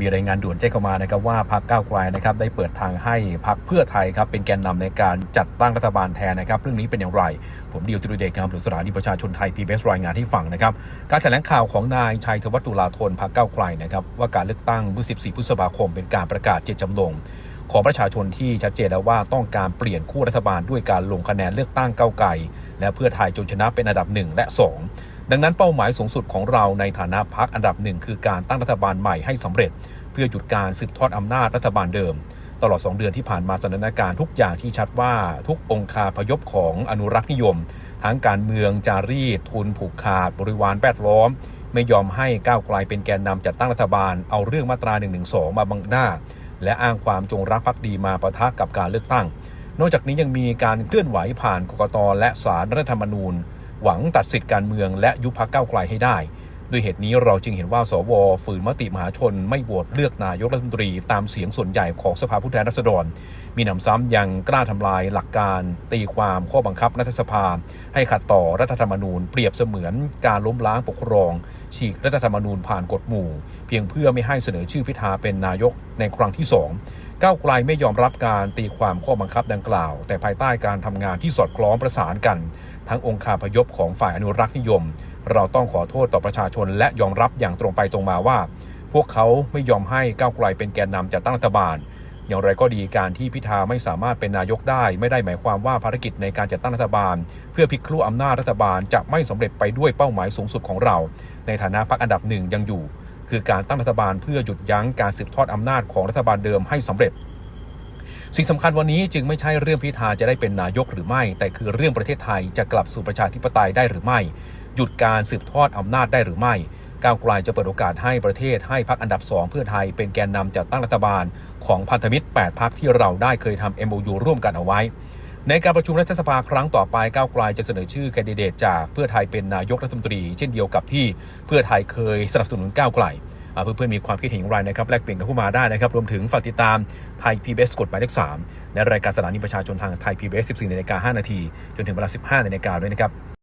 มีรายงานด่วนแจ้งเข้ามานะครับว่าพรรคก้าวไกลนะครับได้เปิดทางให้พรรคเพื่อไทยครับเป็นแกนนำในการจัดตั้งรัฐบาลแทนนะครับเรื่องนี้เป็นอย่างไร ผมดิวตรุเดชครับหรือสถานีประชาชนไทยพีบีเอสรายงานให้ฟังนะครับการแถลงข่าวของนายชัยธวัฒน์ตุลาธนพรรคก้าวไกลนะครับว่าการเลือกตั้งเมื่อ 14 พฤษภาคม เป็นการประกาศเจตจำนงของประชาชนที่ชัดเจนแล้วว่าต้องการเปลี่ยนคู่รัฐบาลด้วยการลงคะแนนเลือกตั้งก้าวไกลและเพื่อไทยจนชนะเป็นอันดับหนึ่งและ 2 ดังนั้นเป้าหมายสูงสุดของเราในฐานะพักอันดับหนึ่งคือการตั้งรัฐบาลใหม่ให้สำเร็จ เพื่อหยุดการสืบทอดอำนาจรัฐบาลเดิม ตลอด 2 เดือนที่ผ่านมาสถานการณ์ทุกอย่างที่ชัดว่าทุกองคาพยพของอนุรักษ์นิยม ทั้งการเมืองจารีตทุนผูกขาด บริวารแวดล้อม ไม่ยอมให้ก้าวไกลเป็นแกนนำจัดตั้งรัฐบาลเอาเรื่องมาตรา1นึมาบังหน้า และอ้างความจงรักภักดีมาประทะกับการเลือกตั้ง นอกจากนี้ยังมีการเคลื่อนไหวผ่านกกตและสารรัฐธรรมนูญ หวังตัดสิทธิการเมืองและยุบพักก้าไกลให้ได้ ด้วยเหตุนี้เราจึงเห็นว่าสวฝืนมติมหาชน ไม่โหวตเลือกนายกรัฐมนตรีตามเสียงส่วนใหญ่ของสภาผู้แทนราษฎร มีหนำซ้ำยังกล้าทำลายหลักการ ตีความข้อบังคับรัฐสภา ให้ขัดต่อรัฐธรรมนูญเปรียบเสมือนการล้มล้างปกครอง ฉีกรัฐธรรมนูญผ่านกฎหมู่ เพียงเพื่อไม่ให้เสนอชื่อพิธาเป็นนายกในครั้งที่สอง ก้าวไกลไม่ยอมรับการตีความข้อบังคับดังกล่าว แต่ภายใต้การทำงานที่สอดคล้องประสานกัน ทั้งองค์คาพยพของฝ่ายอนุรักษ์นิยม เราต้องขอโทษต่อประชาชน และยอมรับอย่างตรงไปตรงมาว่า พวกเขาไม่ยอมให้ก้าวไกลเป็นแกนนำจัดตั้งรัฐบาล อย่างไรก็ดีการที่พิธาไม่สามารถเป็นนายกได้ ไม่ได้หมายความว่าภารกิจในการจัดตั้งรัฐบาล เพื่อพลิกคลู่อำนาจรัฐบาลจะไม่สำเร็จไปด้วยเป้าหมายสูงสุดของเรา ในฐานะพรรคอันดับหนึ่งยังอยู่ คือการตั้งรัฐบาลเพื่อหยุดยั้งการสืบทอดอำนาจของรัฐบาลเดิมให้สำเร็จ สิ่งสำคัญวันนี้จึงไม่ใช่เรื่องพิธาจะได้เป็นนายกหรือไม่ แต่คือเรื่องประเทศไทยจะกลับสู่ประชาธิปไตยได้หรือไม่ หยุดการสืบทอดอำนาจได้หรือไม่ก้าวไกลจะเปิดโอกาสให้ประเทศให้พักอันดับ 2 เพื่อไทยเป็นแกนนำจัดตั้งรัฐบาลของพันธมิตร 8พักที่เราได้เคยทำ MOU ร่วมกันเอาไว้ ในการประชุมรัฐสภาครั้งต่อไปก้าวไกลจะเสนอชื่อแคนดิเดตจากเพื่อไทยเป็นนายกรัฐมนตรี เช่นเดียวกับที่เพื่อไทยเคยสนับสนุนก้าวไกลเพื่อนๆมีความคิดเห็นอย่างไรนะครับแลกเปลี่ยนกับผู้มาได้นะครับ รวมถึงฝากติดตามไทยพีบีเอสกดหมายเลข3และรายการสถานีประชาชนทางไทยพีบีเอสสิบสี่นาฬิกาห้านาทีจนถึงเวลาสิบห้านาฬิกาด้วยนะครับ